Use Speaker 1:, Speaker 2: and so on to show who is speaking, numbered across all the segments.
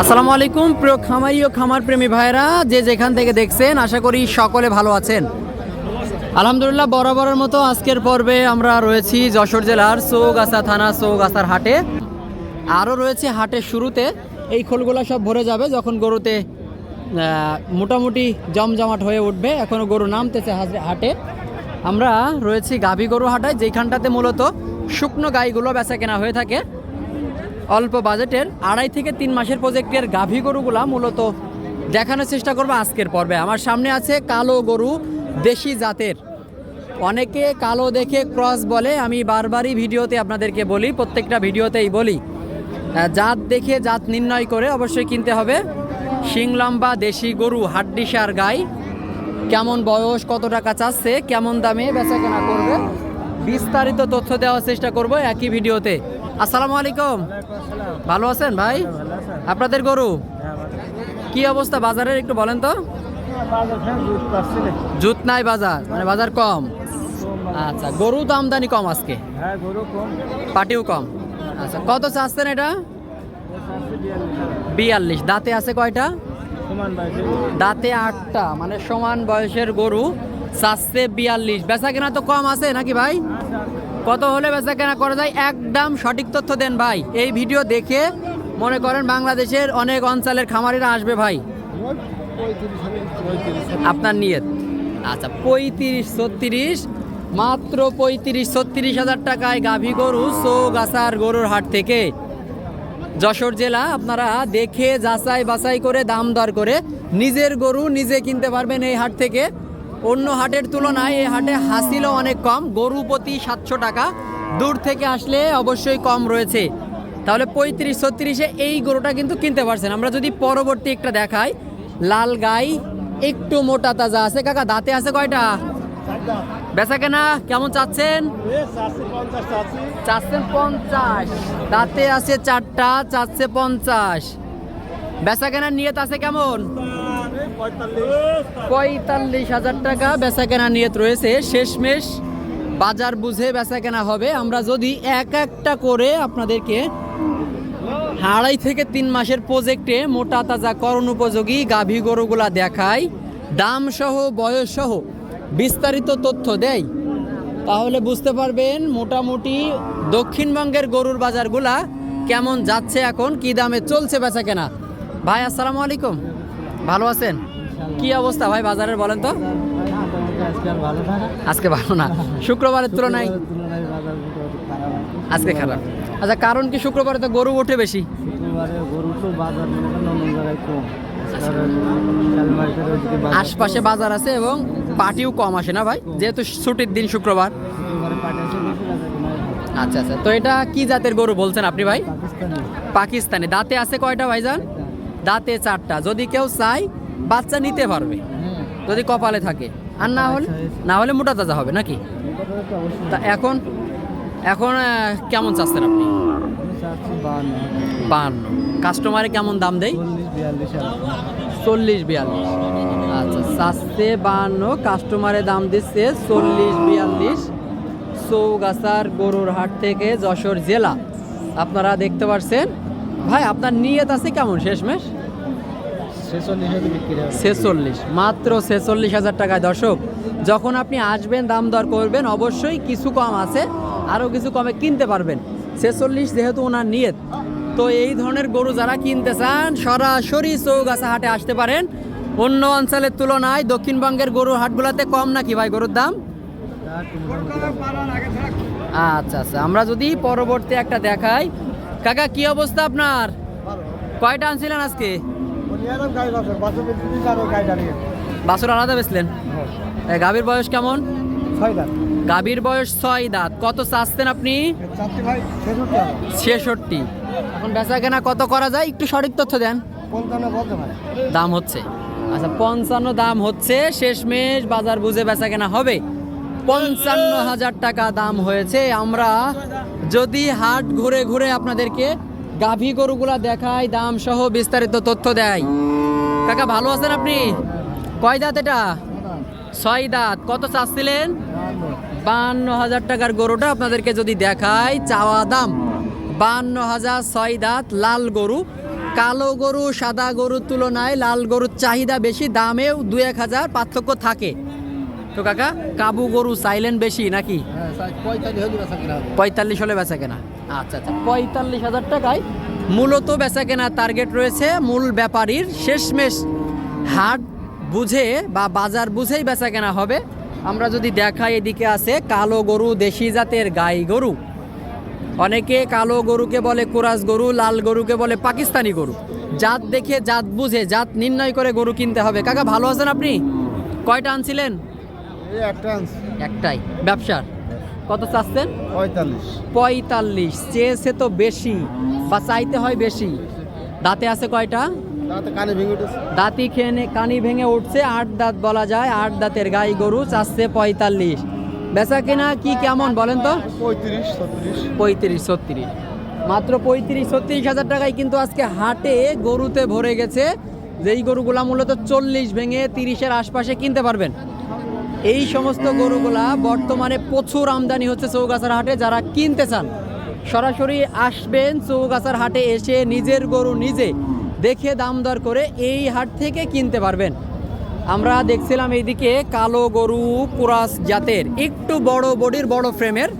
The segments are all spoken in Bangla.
Speaker 1: আসসালামু আলাইকুম, প্রিয় খামারি ও খামার প্রেমী ভাইরা যে যেখান থেকে দেখছেন, আশা করি সকলে ভালো আছেন। আলহামদুলিল্লাহ, বরাবরের মতো আজকের পর্বে আমরা রয়েছি যশোর জেলার চৌগাছা থানা, চৌগাছার হাটে। আরও রয়েছে হাটের শুরুতে, এই খোলগুলো সব ভরে যাবে যখন গরুতে মোটামুটি জমজমাট হয়ে উঠবে এখনও গরু নামতেছে হাটে। আমরা রয়েছি গাভী গরু হাটায় যেখানটাতে মূলত শুকনো গাইগুলো বেচা কেনা হয়ে থাকে। অল্প বাজেটের আড়াই থেকে তিন মাসের প্রজেক্টের গাভী গরুগুলা মূলত দেখানোর চেষ্টা করব আজকের পর্বে। আমার সামনে আছে কালো গরু, দেশি জাতের। অনেকে কালো দেখে ক্রস বলে, আমি বারবারই ভিডিওতে আপনাদেরকে বলি, প্রত্যেকটা ভিডিওতেই বলি। জাত দেখে জাত নির্ণয় করে অবশ্যই কিনতে হবে। শিং, লম্বা, দেশি গরু হাড্ডিসার গাই। কেমন বয়স, কত টাকা চাচ্ছে, কেমন দামে বেচা কেনা করবে, বিস্তারিত তথ্য দেওয়ার চেষ্টা করব একই ভিডিওতে। আসসালামু আলাইকুম। ভালো আছেন ভাই? আপনাদের গরু? কি অবস্থা বাজারের একটু বলেন তো। জুত নাই বাজার মানে বাজার কম। আচ্ছা গরু তো আমদানি কম আজকে? পাটিও কম। আচ্ছা কত চাচ্ছেন এটা? বিয়াল্লিশ। দাঁতে আছে কয়টা? দাঁতে আটটা মানে সমান বয়সের গরু চাচ্ছে বিয়াল্লিশ। বেচা কেনা তো কম আছে নাকি ভাই? কত হলে বেচা কেনা করা যায়? একদম সঠিক তথ্য দেন ভাই। এই ভিডিও দেখে মনে করেন বাংলাদেশের অনেক অঞ্চলের খামারিরা আসবে ভাই। আপনার নিয়ত। আচ্ছা পঁয়ত্রিশ ছত্রিশ, মাত্র পঁয়ত্রিশ ছত্রিশ হাজার টাকায় গাভী গরু চৌগাছার গরুর হাট থেকে যশোর জেলা আপনারা দেখে যাচাই বাছাই করে দাম দর করে নিজের গরু নিজে কিনতে পারবেন এই হাট থেকে। অন্য হাটের তুলনায় এই হাটে হাসিলও অনেক কম। গরু প্রতি সাতশো টাকা। দূর থেকে আসলে অবশ্যই কম রয়েছে। তাহলে পঁয়ত্রিশ ছত্রিশে এই গরুটা কিন্তু কিনতে পারছেন। আমরা যদি পরবর্তী একটা দেখাই, লাল গাই, একটু মোটা তাজা আছে। কাকা, দাঁতে আছে কয়টা? বেচা কেনা কেমন চাচ্ছেন? চাচ্ছেন পঞ্চাশ। দাঁতে আছে চারটা, চাচ্ছে পঞ্চাশ। বেচা কেনার নিয়ত আছে কেমন? পঁয়তাল্লিশ। হাজার টাকা বেচা কেনা নিয়ত রয়েছে। শেষমেশ বাজার বুঝে বেচা কেনা হবে। আমরা যদি এক একটা করে আপনাদেরকে আড়াই থেকে তিন মাসের প্রজেক্টে মোটা তাজা করণ উপযোগী গাভী গরুগুলা দেখাই। দাম সহ, বয়স সহ বিস্তারিত তথ্য দেয় তাহলে বুঝতে পারবেন মোটামুটি দক্ষিণবঙ্গের গরুর বাজারগুলা কেমন যাচ্ছে এখন, কি দামে চলছে বেচা কেনা ভাই, আসসালামু আলাইকুম। ভালো আছেন? কি অবস্থা ভাই বাজারের বলেন তো?
Speaker 2: আজকে ভালো না।
Speaker 1: শুক্রবারের তুলনায়? আজকে খারাপ। আচ্ছা কারণ কি শুক্রবারে তো গরু ওঠে বেশি? আশপাশে বাজার আছে এবং পার্টিও কম আসে না ভাই? যেহেতু ছুটির দিন শুক্রবার। আচ্ছা আচ্ছা। তো এটা কি জাতের গরু বলছেন আপনি ভাই?
Speaker 2: পাকিস্তানি।
Speaker 1: পাকিস্তানি। দাঁতে আছে কয়টা ভাইজান? দাঁতে চারটা। যদি কেউ চায়, বাচ্চা নিতে পারবে। যদি কপালে থাকে। আর না হলে না হলে মোটা তাজা হবে, নাকি?
Speaker 2: তো
Speaker 1: এখন এখন কেমন চাচ্ছেন আপনি?
Speaker 2: বান্ন।
Speaker 1: কাস্টমারে কেমন দাম দেয়?
Speaker 2: চল্লিশ বিয়াল্লিশ।
Speaker 1: আচ্ছা চাচ্ছে বান্ন, কাস্টমারে দাম দিচ্ছে চল্লিশ বিয়াল্লিশ। চৌগাছার গরুর হাট থেকে যশোর জেলা। আপনারা দেখতে পাচ্ছেন ভাই আপনার নিয়ত আছে কেমন? শেষমেশ?
Speaker 2: ছেচল্লিশ
Speaker 1: মাত্র ছেচল্লিশ হাজার টাকায়। দর্শক যখন আপনি আসবেন দাম দর করবেন অবশ্যই কিছু কম আছে আরও কিছু কমে কিনতে পারবেন। ছেচল্লিশ যেহেতু ওনার নিয়ত তো এই ধরনের গরু যারা কিনতে চান সরাসরি চৌগাছা হাটে আসতে পারেন। অন্য অঞ্চলের তুলনায় দক্ষিণবঙ্গের গরুর হাটগুলোতে কম নাকি ভাই গরুর দাম? আচ্ছা আচ্ছা। আমরা যদি পরবর্তী একটা দেখাই কাকা কি অবস্থা আপনার? কয়টা আনছিলেন আজকে? বাসুর আলাদা বেচলেন? এ, গাভীর বয়স কেমন? গাভীর বয়স ছয় দাঁত। কত চাচ্ছেন আপনি? ছেষট্টি এখন বেচা কেনা কত করা যায়? একটু সঠিক তথ্য দেন। দাম হচ্ছে। আচ্ছা পঞ্চান্ন দাম হচ্ছে। শেষমেশ বাজার বুঝে বেচা কেনা হবে। পঞ্চান্ন হাজার টাকা দাম হয়েছে। আমরা যদি হাট ঘুরে ঘুরে আপনাদেরকে গাভী গরুগুলা দেখায়, দাম সহ বিস্তারিত তথ্য দেয়। কাকা, ভালো আছেন আপনি? কয় দাঁত এটা? ছয় দাঁত। কত চাচ্ছিলেন? বান্ন হাজার টাকার গরুটা আপনাদেরকে যদি দেখায়, চাওয়া দাম বান্ন হাজার ছয় দাঁত, লাল গরু। কালো গরু, সাদা গরুর তুলনায় লাল গরুর চাহিদা বেশি, দামেও দু এক হাজার পার্থক্য থাকে। তো কাকা, কাবু গরু সাইলেন্ট বেশি নাকি?
Speaker 2: পঁয়তাল্লিশ হলে বেচা কিনা।
Speaker 1: আচ্ছা আচ্ছা। পঁয়তাল্লিশ হাজার টাকায় মূলত বেচা কেনা টার্গেট রয়েছে মূল ব্যাপারীর শেষমেশ হাট বুঝে বা বাজার বুঝেই বেচা কেনা হবে। আমরা যদি দেখাই এদিকে আছে কালো গরু দেশি জাতের গাই গরু। অনেকে কালো গরুকে বলে কোরাস গরু লাল গরুকে বলে পাকিস্তানি গরু। জাত দেখে জাত বুঝে জাত নির্ণয় করে গরু কিনতে হবে। কাকা ভালো আছেন আপনি? কয়টা আনছিলেন? একটাই। ব্যবসার? কত চাচ্ছেন?
Speaker 2: পঁয়তাল্লিশ।
Speaker 1: পঁয়তাল্লিশ। চেয়েছে তো বেশি বা চাইতে হয় বেশি। দাঁতে আছে কয়টা? দাঁতি খেয়ে কানি ভেঙে উঠছে আট দাঁত বলা যায় আট দাঁতের গাই গরু চাচ্ছে পঁয়তাল্লিশ। বেচা কিনা কি কেমন বলেন তো?
Speaker 2: পঁয়ত্রিশ ছত্রিশ।
Speaker 1: পঁয়ত্রিশ ছত্রিশ। মাত্র পঁয়ত্রিশ ছত্রিশ হাজার টাকায় কিন্তু আজকে হাটে গরুতে ভরে গেছে। যেই গরুগুলা মূলত চল্লিশ ভেঙে তিরিশের আশপাশে কিনতে পারবেন। এই সমস্ত গরুগুলা বর্তমানে প্রচুর আমদানি হচ্ছে চৌগাছার হাটে যারা কিনতে চান সরাসরি আসবেন চৌগাছার হাটে এসে নিজের গরু নিজে দেখে দাম দর করে এই হাট থেকে কিনতে পারবেন। আমরা দেখছিলাম এইদিকে কালো গরু কুরাস জাতের একটু বড় বডির বড় ফ্রেমের।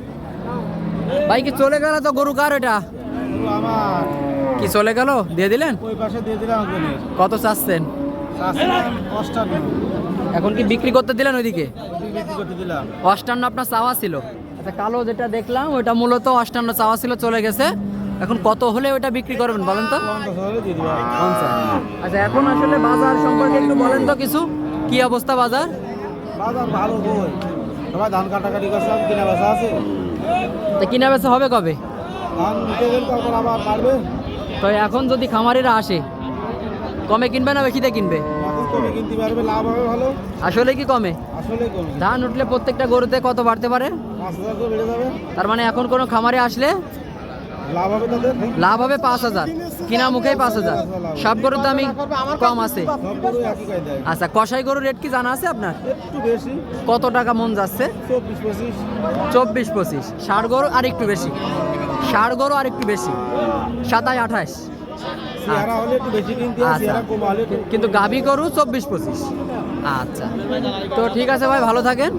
Speaker 1: ভাই কি চলে গেল তো গরু কার এটা? কি চলে গেল? দিয়ে দিলেন? কত চাচ্ছেন? এখন কি বিক্রি করতে দিলেন ওইদিকে? অষ্টান্ন আপনার চাওয়া ছিল। আচ্ছা কালো যেটা দেখলাম ওইটা মূলত অষ্টান্ন চাওয়া ছিল চলে গেছে। এখন কত হলে ওইটা বিক্রি করবেন বলেন তো? আচ্ছা এখন আসলে বাজার সম্পর্কে একটু বলেন তো কিছু। কি অবস্থা বাজার?
Speaker 2: বাজার ভালো বই। সবাই ধান কাটাকাটি করছে কিনা বেচা আছে।
Speaker 1: তা কিনা বেচা হবে কবে?
Speaker 2: ধান নিতে গেলে আবার পারবে
Speaker 1: তো এখন যদি খামারিরা আসে কমে কিনবে না বেশিতে কিনবে?
Speaker 2: কমে। কিনতে পারবে লাভ হবে ভালো।
Speaker 1: আসলে কি কমে?
Speaker 2: আসলে কমে।
Speaker 1: ধান উঠলে প্রত্যেকটা গরুতে কত বাড়তে পারে?
Speaker 2: পাঁচ হাজার করে বেড়ে যাবে।
Speaker 1: তার মানে এখন কোনো খামারে আসলে
Speaker 2: লাভ হবে তাদের?
Speaker 1: লাভ হবে পাঁচ হাজার। কিনা মুখেই পাঁচ হাজার। সব গরুর দামই কম আছে। আচ্ছা কষাই গরুর রেট কি জানা আছে আপনার? কত টাকা মন যাচ্ছে?
Speaker 2: চব্বিশ পঁচিশ।
Speaker 1: চব্বিশ পঁচিশ। ষাট গরু আর একটু বেশি। ষাট গরু আর একটু বেশি। সাতাশ আঠাশ।
Speaker 2: কিনতে হয়
Speaker 1: আচ্ছা। কিন্তু গাভী গরু চব্বিশ পঁচিশ। আচ্ছা। তো ঠিক আছে ভাই ভালো থাকেন।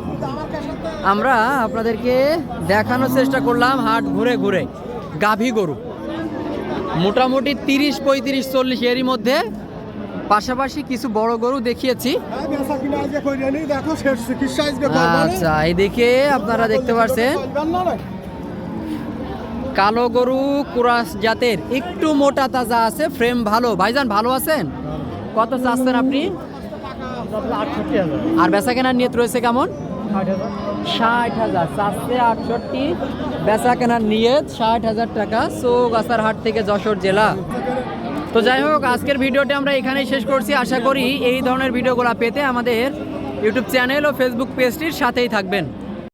Speaker 1: আমরা আপনাদেরকে দেখানোর চেষ্টা করলাম হাট ঘুরে ঘুরে। গাভী গরু। মোটামুটি তিরিশ পঁয়ত্রিশ চল্লিশ এরই মধ্যে। পাশাপাশি কিছু বড় গরু দেখিয়েছি।
Speaker 2: দেখো চিকিৎসা
Speaker 1: আচ্ছা এদিকে আপনারা দেখতে পাচ্ছেন কালো গরু, কুরাস জাতের একটু মোটা তাজা আছে ফ্রেম ভালো। ভাইজান, ভালো আছেন? কত চাচ্ছেন আপনি? আর বেচা কেনার নিয়ত রয়েছে কেমন? ষাট হাজার। চারশে আটষট্টি। বেচা কেনার নিয়ত ষাট হাজার টাকা। চৌগাছার হাট থেকে যশোর জেলা। তো যাই হোক, আজকের ভিডিওটি আমরা এখানেই শেষ করছি। আশা করি এই ধরনের ভিডিওগুলো পেতে আমাদের ইউটিউব চ্যানেল ও ফেসবুক পেজটির সাথেই থাকবেন।